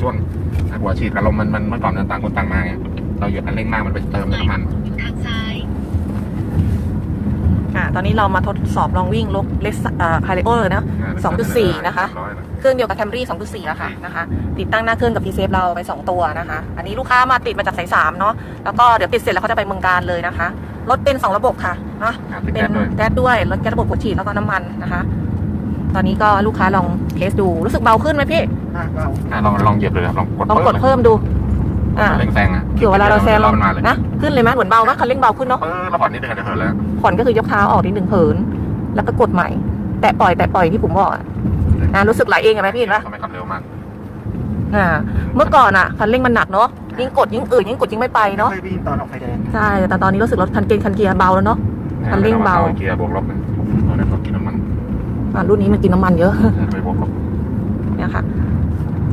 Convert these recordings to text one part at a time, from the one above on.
ขาดช่วงหัวฉีดกับลมมันมันเมื่อก่อนมันต่างคนต่างมาไงเราเหยียบคันเร่งมากมันไปเติมน้ำมันทางซ้ายอ่าตอนนี้เรามาทดสอบลองวิ่งรถเลสอ่าคาริโอเลยนะ2.4นะคะ เครื่องเดียวกับแคมรี่2.4อะค่ะนะคะ ติดตั้งหน้าเครื่องกับพีเซฟเราไป2ตัวนะคะ อันนี้ลูกค้ามาติดมาจากสายสามเนาะ แล้วก็เดี๋ยวติดเสร็จแล้วเขาจะไปเมืองการเลยนะคะ รถเป็น2ระบบค่ะนะติดเป็แก๊นสด้วยแก๊สด้วย รถแก๊สระบบหัวฉีดแล้วก็น้ำมันนะคะ ตอนนี้ก็ลูกค้าลองเทสดูรู้สึกเบาขึ้นไหมพี่หน้าเก้าอะลองลองเหยียบเลยครับลองกดลองกดเพิ่มดู อ่าเร่งแซงนะเกี่ยวเวลาเราแซงล้อมันมาเลยนะขึ้นเลยไหมเหมือนเบาไหมคันเร่งเบาขึ้นเนาะเออเราผ่อนนิดนึงก็จะเหินแล้วผ่อนก็คือยกเท้าออกนิดหนึ่งเหิน แล้วก็กดใหม่ แตะปล่อยแตะปล่อยที่ผมบอกอะนะรู้สึกไหลเองเห็นไหมพี่เห็นปะเขาไม่ขับเร็วมากอ่าเมื่อก่อนอะคันเร่งมันหนักเนาะยิ่งกดยิ่งอืดยิ่งกดยิ่งไม่ไปเนาะไม่วิ่งตอนออกไฟแดงใช่แต่ตอนนี้รู้สึกรถคันเกงคันเกียร์เบาแล้วเนาะคันเร่งเบาเกียร์บวกลบนะเราได้กินน้ำมัน อ่ารุ่นนี้มันกินน้ำมันเยอะไปบวกลบเนี่ยค่ะ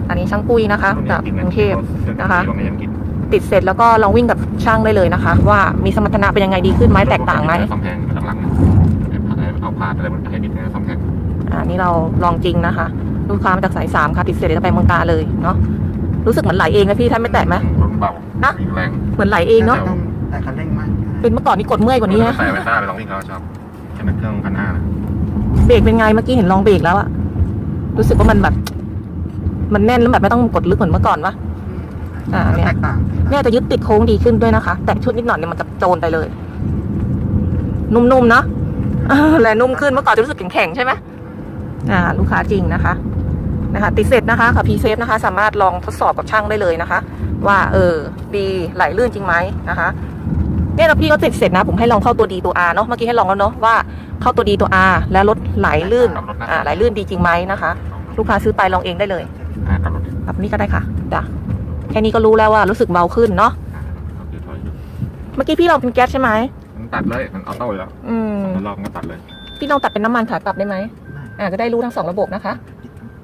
อันนี้ช่างปุ้ยนะคะ จากกรุงเทพนะคะลองยังกินติดเสร็จแล้วก็ลองวิ่งกับช่างได้เลยนะคะ ว่ามีสมรรถนะเป็นยังไงดีขึ้นไหมแตกต่างไหมซ่อมแพงหลังๆนะเอาพาดอะไรมันให้นิดนึงซ่อมแพงอ่านี่เราลองจริงนะคะ ลูกค้ามาจากสายสามค่ะ ติดเสร็จเดี๋ยวจะไปเมืองการเลยเนาะรู้สึกเหมือนไหลเองนะพี่ท่านไม่แตะไหมรถเบานะแรงเหมือนไหลเองเนาะต้องแต่คันเร่งมากเป็นเมื่อก่อนนี่กดเมื่อยกว่านี้นะใส่ไปต้าไปลองวิ่งเขาชอบแค่นั้นเครื่องพันห้านะ เบรกเป็นไงเมื่อกี้เห็นลองเบรกแล้วอะรู้สึกว่ามันแบบ มันแน่นแล้วแบบไม่ต้องกดลึกเหมือนเมื่อก่อนวะอ่าเนี่ยแตกต่างเนี่ยจะยึดติดโค้งดีขึ้นด้วยนะคะ แต่ชุดนิดหน่อยเนี่ยมันจะโจนไปเลย นุ่มๆเนาะอ่าแลนุ่มขึ้นเมื่อก่อนจะรู้สึกแข็งๆใช่ไหมอ่า ลูกค้าจริงนะคะ นะคะ ติดเสร็จนะคะกับพีเซฟนะคะ สามารถลองทดสอบกับช่างได้เลยนะคะ ว่า เออ ดีไหลลื่นจริงไหมนะคะเนี่ยนะพี่ก็ติดเสร็จนะ ผมให้ลองเข้าตัวดีตัว R เนาะเมื่อกี้ให้ลองแล้วเนาะว่า เข้าตัวดีตัว R แล้วรถไหลลื่นอ่าไหลลื่นดีจริงไหมนะคะ ลูกค้าซื้อไปลองเองได้เลยอ่ากับรถแบบนี้ก็ได้ค่ะจ้ะแค่นี้ก็รู้แล้วว่ารู้สึกเบาขึ้นเนาะเมื่อกี้พี่ลองเป็นแก๊สใช่ไหมมันตัดเลยมันออโต้อยู่แล้วอืมมันลองมันตัดเลย พี่ลองตัดเป็นน้ำมันขากลับได้ไหมอ่าจะได้รู้ทั้งสองระบบนะคะ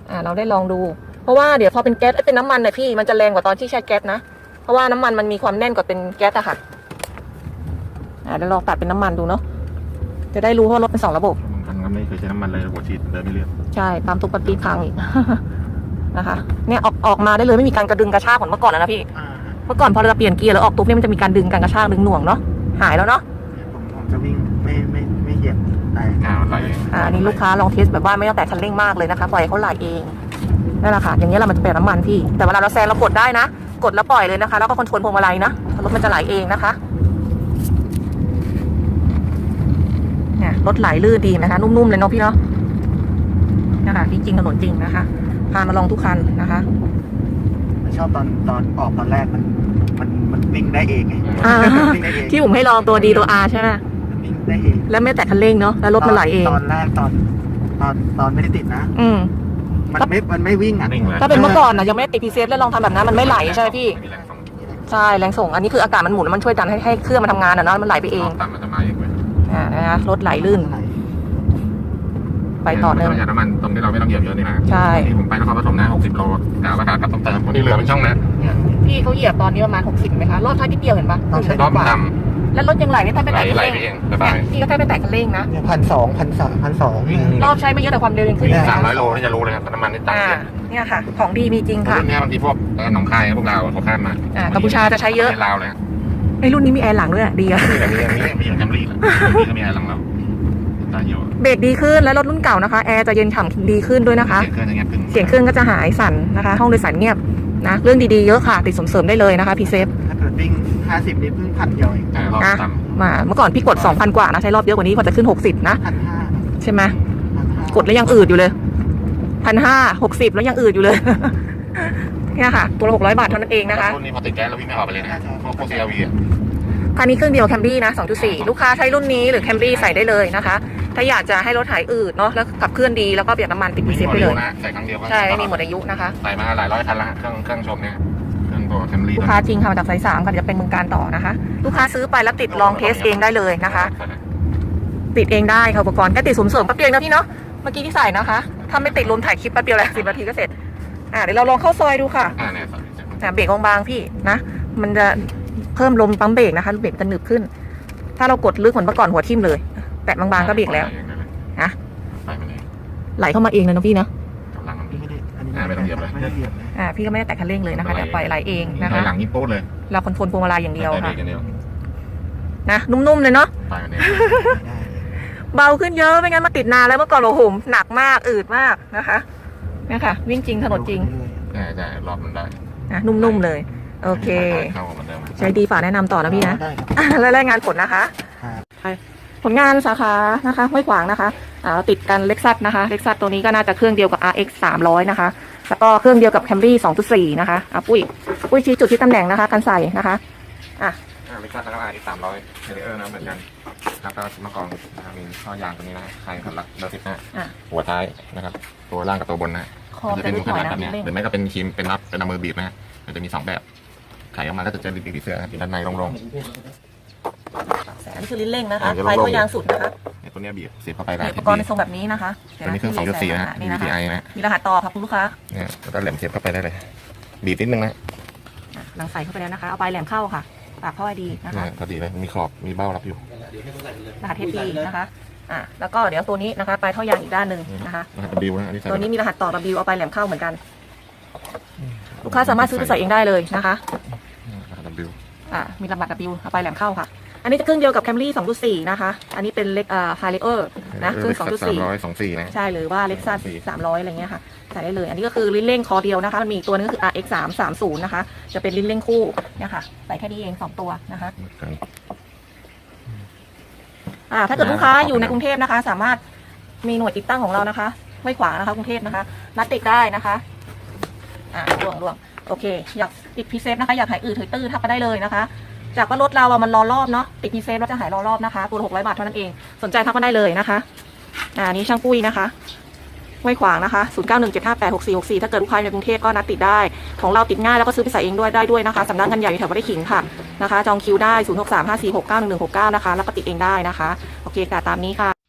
อ่า เราได้ลองดู เพราะว่าเดี๋ยวพอเป็นแก๊สเอ้ยเป็นน้ำมันเนี่ยพี่มันจะแรงกว่าตอนที่ใช้แก๊สนะเพราะว่าน้ำมันมันมีความแน่นกว่าเป็นแก๊สอะค่ะอ่าเดี๋ยวลองตัดเป็นน้ำมันดูเนาะ จะได้รู้ว่ารถเป็นสองระบบมันก็ไม่เคยใช้น้ำมันเลยหัวฉีดเดินไม่เรียบใช่ตามตุกปฏิพังอีก นะคะ เนี่ยออกออกมาได้เลยไม่มีการกระดึงกระชากเหมือนเมื่อก่อนแล้วนะพี่อ่าเมื่อก่อนพอเราเปลี่ยนเกียร์แล้วออกตุ๊กเนี่ยมันจะมีการดึงการกระชากดึงหน่วงเนาะ หายแล้วเนาะ ผมผมจะวิ่งไม่ไม่ไม่เหยียบแต่อ่าไหลเองอ่าอันนี้ลูกค้าลองเทสแบบว่าไม่ต้องแตะคันเร่งมากเลยนะคะปล่อยให้เขาไหลเองนั่นแหละค่ะอย่างนี้ยเรามันจะเป็นน้ำมันพี่ แต่เวลาเราแซงเรากดได้นะ กดแล้วปล่อยเลยนะคะ แล้วก็คอนโทรลพวงมาลัยนะรถมันจะไหลเองนะคะเนี่ย รถไหลลื่นดีนะคะ นุ่มๆเลยเนาะพี่เนาะนะคะจริงๆถนนจริงนะคะ พามาลองทุกคันนะคะชอบตอนตอนออกตอนแรกมันมันมันวิ่งได้เองไงอ่าวิ่งได้เองที่ผมให้ลองตัวดีตัว R ใช่ไหมมันวิ่งได้เองแล้วไม่แตะคันเร่งเนาะแล้วรถมันไหลเองตอนแรกตอนตอนตอนไม่ได้ติดนะ อืมมันไม่มันไม่วิ่งอะนิ่งเลยถ้าเป็นเมื่อก่อนนะยังไม่ได้ติดพีเซฟแล้วลองทำแบบนั้นมันไม่ไหลใช่ไหมพี่มีแรงส่งใช่แรงส่งอันนี้คืออากาศมันหมุนแล้วมันช่วยดันให้ให้เครื่องมันทำงานอะเนาะมันไหลไปเอง องเว้ยอ่านะคะรถไหลลื่น ไปต่อเนื่องประหยัดน้ำมันตรงที่เราไม่ต้องเหยียบเยอะนี่นะใช่ที่ผมไปนครปฐมนะ60โลกะว่าการกลับต้องเติมคนที่เหลือเป็นช่องนะพี่เขาเหยียบตอนนี้ประมาณ60ไหมคะรอบท้ายนิดเดียวเห็นปะรอบมันดแล้วรถยังไหลนี่ถ้าไปำไหลแตะคันไหลเร่งไปเองสบายพี่ก็แค่ไปแตะคันเร่งนะเนี่ยพันสองพันสามพันสองวิ่งรอบใช้ไม่เยอะแต่ความเร็วยังขึ้นวิ่งสามร้อยโลนี่จะรู้เลยครับน้ำมันนี่ต่างอ่ากันเนี่ยค่ะ ของดีมีจริงค่ะรุ่นนี้บางทีพวกหนองคายพวกเราเขาข้ามมาอ่ากัมพูชาจะใช้เยอะลาวเลย ไอ้รุ่นนี้มีแอร์หลังด้วยอะดีอะมีแบบนี้มีมีอย่างแคมรี่มีก็มีอะไรหลังเราตาเหี่เบรกดีขึ้นและรถรุ่นเก่านะคะ แอร์จะเย็นฉ่ำดีขึ้นด้วยนะคะ เสียงเครื่องจะเงียบขึ้นเสียงเครื่องก็จะหายสั่นนะคะ ห้องโดยสารเงียบนะเรื่องดีๆเยอะค่ะ ติดสมเสริมได้เลยนะคะพีเซฟถ้าเกิดวิ่งห้าสิบนี่เพิ่งพันเดียวเองรอบต่ำมาเมื่อก่อนพี่กด 2,000 กว่านะ ใช้รอบเยอะกว่านี้กว่าจะขึ้น 60 นะ พันห้าใช่ไหมกดแล้วยังอืดอยู่เลยพันห้าหกสิบแล้วยังอืดอยู่เลย เนี่ยค่ะ ตัวละหกร้อยบาทเท่านั้นเองนะคะ รุ่นนี้พอติดแก๊สแล้ววิ่งไม่ออกไปเลยนะพวกพวก CRV อะ คันนี้เครื่องเดียวแคมรี่นะ2.4 ลูกค้าใช้รุ่นนี้หรือแคมรี่ใส่ได้เลยนะคะ ถ้าอยากจะให้รถหายอืดเนาะแล้วขับเคลื่อนดีแล้วก็ประหยัดน้ำมันติดพีเซฟไปเลย นะใส่ครั้งเดียวใช่ไม่มีหมดอายุนะคะ ใส่มาหลายร้อยคันละเครื่องเครื่องชมเนี่ยเครื่องตัวแคมรี่ลูกค้าจริงค่ะมาจากสายสามค่ะเดี๋ยวจะเป็นเมืองการต่อนะคะ ลูกค้าซื้อไปแล้วติดลองเทสเองได้เลยนะคะ ติดเองได้ค่ะอุปกรณ์ก็ติดสมเสริมแป๊บเดียวเองนะพี่เนาะเมื่อกี้ที่ใส่นะคะถ้าไม่ติดรวมถ่ายคลิปแป๊บเดียวแหละสิบนาทีก็เสร็จ อ่าเดี๋ยวเราลองเข้าซอยดูค่ะอ่าเนี่ยอ่าเบรกบางๆพี่นะ มันจะเพิ่มลมปั๊มเบรกนะคะเบรกจะหนึบขึ้น ถ้าเรากดลึกเหมือนเมื่อก่อนหัวทิ่มเลย แตะบางๆก็เบรกแล้วนะใส่มาเลยไหลเข้ามาเองเลยนะพี่นะกำลังมันนี่ไม่ได้อันนี้อ่าไม่ต้องเหยียบเลย ไม่ต้องเหยียบเลยอ่าพี่ก็ไม่ได้แตะคันเร่งเลยนะคะแต่ปล่อยไหลเองนะถอคะ ยหลังนี่โป๊ดเลยเราคอนโทรลพวงมาลัยอย่างเดียวแต่เบรค่ะกอย่างเดียวนะนุ่มๆเลยเนาะตายกันเนี่ยได้เบาขึ้นเยอะไม่งั้นมาติดนานแล้วเมื่อก่อนโอ้โหหนักมากอืดมากนะคะ เนี่ยค่ะ วิ่งจริงถนนจริงใช่ใช่รอบมันได้นะนุ่มๆเลย โอเค เข้าเหมือนเดิมใช้ดีฝากแนะนำต่อนะพี่นะได้ครับ อะแล้วรายงานผลนะคะ ครับ ผลงานสาขานะคะห้วยขวางนะคะอ่าติดกันเล็กซัสนะคะเล็กซัสตัวนี้ก็น่าจะเครื่องเดียวกับ RX 300 นะคะ แล้วก็เครื่องเดียวกับ Camry 2.4 นะคะอะปุ้ยปุ้ยชี้จุดที่ตำแหน่งนะคะการใส่นะคะอะ อ่าลิซ่าแล้วก็อาร์สามร้อยเทเลเออร์นะเหมือนกัน แล้วก็มะกองนะครับมีข้อยางตัวนี้นะใครขับรักเบอร์สิบห้าอะ หัวท้ายนะครับ ตัวล่างกับตัวบนนะคอจะจะเป็นลึกขหน่อนาดยนะแบบเนี้ยเร่งหรือไม่ก็เป็นครีมเป็นน็อตเป็นเอามือบีบนะฮะมันจะมีสองแบบไขออกมาก็จะเจอบีบผีเสื้ออยู่ด้านในโล่งแสนนี่คือลิ้นเร่งนะคะอะเดี๋ยวไฟลองก็ยางสุดนะคะๆเนี่ยตัวเนี้ยบีบเสียบเข้าไปได้อุปกรณ์ในทรงแบบนี้นะคะตัวนี้เครื่องสองจุดสี่นะฮะ นี่นะคะ DPI นะมีรหัสต่อครับคุณลูกค้าเนี่ยแล้วก็แหลมเสียบเข้าไปได้เลย บีบนิดนึงนะอะหลังใส่เข้าไปแล้วนะคะ เอาปลายแหลมเข้าค่ะปากเข้าให้ดีนะคะ เนี่ยพอดีเลยมีขอบมีเบ้ารับอยู่ รหัสเทปดีนะคะ อะ แล้วก็เดี๋ยวตัวนี้นะคะ ปลายท่อยางอีกด้านหนึ่งนะคะนะครับบิวนะอันนี้ใส่ตัวนี้มีรหัสต่อ W เอาไปแหลมเข้าเหมือนกัน ลูกค้าสามารถซื้อไปใส่เองได้เลยนะคะนะครับบิวอ่ามีรหัส W เอาไปแหลมเข้าค่ะ อันนี้จะเครื่องเดียวกับ Camry 2.4 นะคะ อันนี้เป็นเล็กอ่า Harrier นะเครื่องสาม2.4 ร้อยสองสี่นะ ใช่หรือว่า Lexus 300 อะไรเงี้ยค่ะใส่ได้เลย อันนี้ก็คือลิ้นเร่งคอเดียวนะคะ มันมีอีกตัวนึงก็คือ RX 330นะคะ จะเป็นลิ้นเร่งคู่เนี่ยค่ะ ใส่แค่นี้เองสองตัวนะคะอ่าถ้าเกิดลูกค้าอยู่ในกรุงเทพนะคะ สามารถมีหน่วยติดตั้งของเรานะคะห้วยขวางนะคะกรุงเทพนะคะ นัดติดได้นะคะอ่าล่วงล่วงโอเค อยากติดพรีเซฟนะคะ อยากหายอืดหายตื้อทักมาได้เลยนะคะ จากว่ารถเราอะมันรอรอบเนาะติดพรีเซฟแล้วจะหายรอรอบนะคะตัวหกร้อยบาทเท่านั้นเองสนใจทักมาได้เลยนะคะ อ่านี่ช่างปุ้ยนะคะ ห้วยขวางนะคะ0 9 1 7 5 8 6 4 6 4 ถ้าเกิดลูกค้าอยู่ในกรุงเทพก็นัดติดได้ ของเราติดง่ายแล้วก็ซื้อไปใส่เองด้วยได้ด้วยนะคะสำนักงานใหญ่อยู่แถววัดไร่ขิงค่ะนะคะ จองคิวได้ 0 6 3 5 4 6 9 1 1 6 9นะคะ แล้วก็ติดเองได้นะคะ โอเคค่ะตามนี้ค่ะ